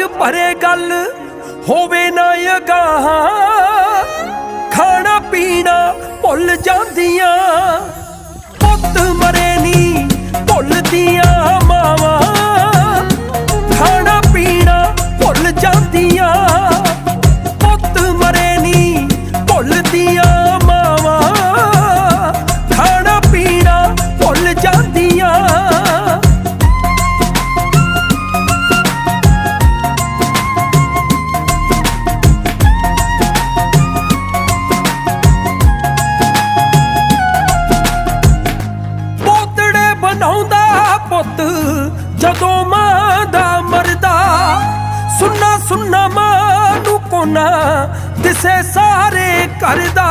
ਚ ਭਰੇ ਗੱਲ ਹੋਵੇ ਨਾ ਅਗਾਹਾਂ ਖਾਣਾ ਪੀਣਾ ਭੁੱਲ ਜਾਂਦੀਆਂ। ਪੁੱਤ ਮਰੇ ਨੀ ਭੁੱਲਦੀਆਂ। ਪੁੱਤ ਜਦੋਂ ਮਾਂ ਦਾ ਮਰਦਾ ਸੁੰਨਾ ਸੁੰਨਾ ਮਾਂ ਨੂੰ ਕੋਨਾ ਦਿਸੇ ਸਾਰੇ ਕਰਦਾ।